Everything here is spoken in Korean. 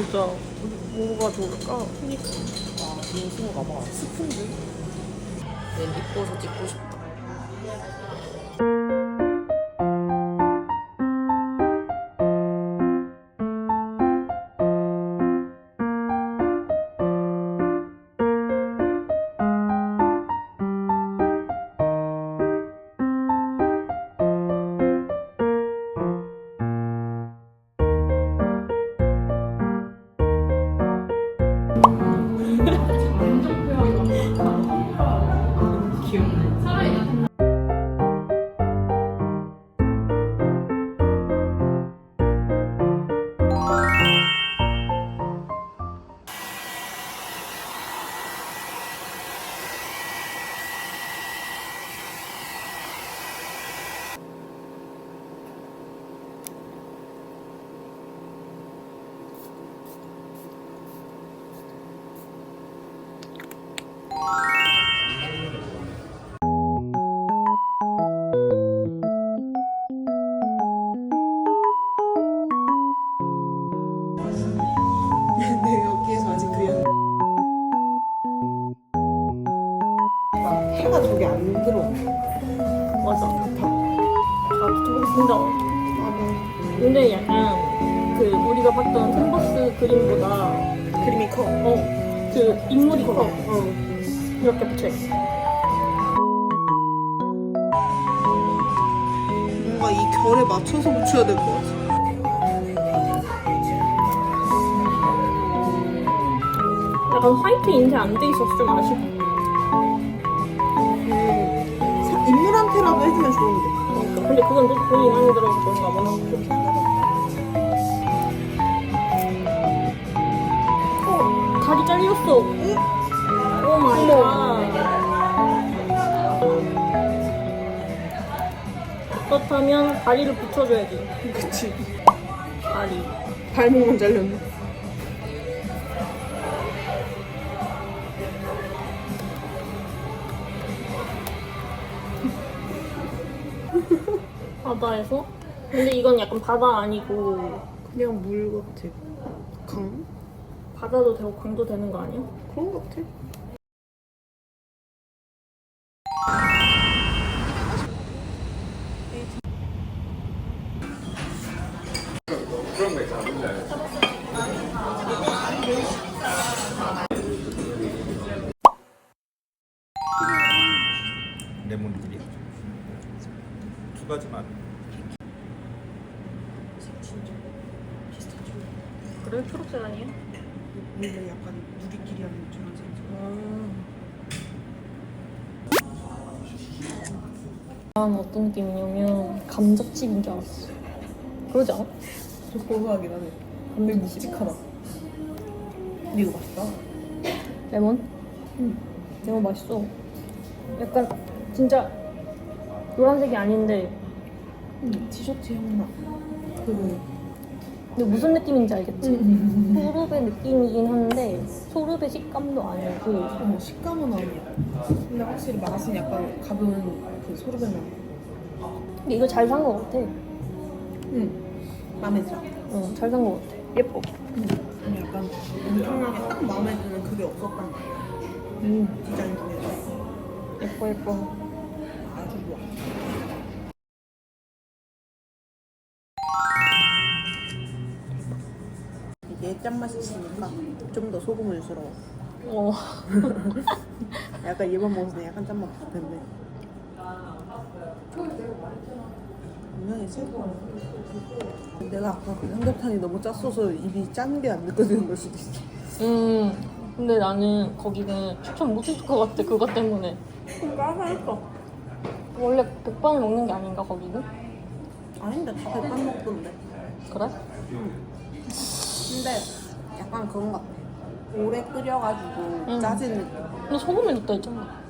진짜 뭐가 좋을까? 그니까. 아, 민수가 봐. 스푼들? 난 이뻐서 찍고 싶다. 귀엽네. 들어와. 맞아. 아, 저거 진짜. 근데 약간 그 우리가 봤던 캔버스 그림보다 그림이 커. 어, 그 인물이 커. 어. 이렇게 붙여있어. 뭔가 이 결에 맞춰서 붙여야 될 것 같아. 약간 화이트 인쇄 안 돼 있어서 좀 아쉽다. 좋은데. 그러니까. 근데 그건 또 돈이 많이 들어서 그런가 봐. 어, 다리 잘렸어. 오 마이 갓. 그렇다면 다리를 붙여줘야지. 그치. 다리. 발목만 잘렸네. 바다에서? 근데 이건 약간 바다 아니고 그냥 물 같아. 강? 바다도 되고 강도 되는 거 아니야? 그런 것 같아. 가지만. 그래? 초록색 아니야? 원래 약간 우리끼리 하는 주황색. 난 어떤 느낌이냐면 감자칩인 줄 알았어. 그러지 않아? 좀 고소하긴 하네. 근데 묵직하다. 근데 이거 맛있다. 레몬? 응. 레몬 맛있어. 약간 진짜 노란색이 아닌데 음, 티셔츠 향 나. 그 근데 무슨 느낌인지 알겠지? 소르베 느낌이긴 한데 소르베 식감도 아니고 어, 식감은 아니야. 근데 확실히 맛은 약간 가벼운 그 소르베 맛. 근데 이거 잘 산 거 같아. 응. 마음에 들어. 응, 잘산 거 같아. 예뻐. 근데 약간 엄청나게 딱 마음에 드는 그게 없었단 말이야. 음, 디자인 중에서. 예뻐 예뻐. 이게 짠맛이 있으니까 좀 더 소금을스러워. 어. 약간 얘만 먹었을 때 약간 짠맛 같을 텐데. 분명히 최고. 내가 아까 그 삼계탕이 너무 짰어서 입이 짠 게 안 느껴지는 걸 수도 있어. 음, 근데 나는 거기는 추천 못 해줄 것 같아. 그것 때문에. 까살까? 원래 백반을 먹는 게 아닌가 거기는? 아닌데 다 백반 먹던데. 그래? 근데 약간 그런 것 같아. 오래 끓여가지고 느낌. 근데 소금을 넣다 했잖아.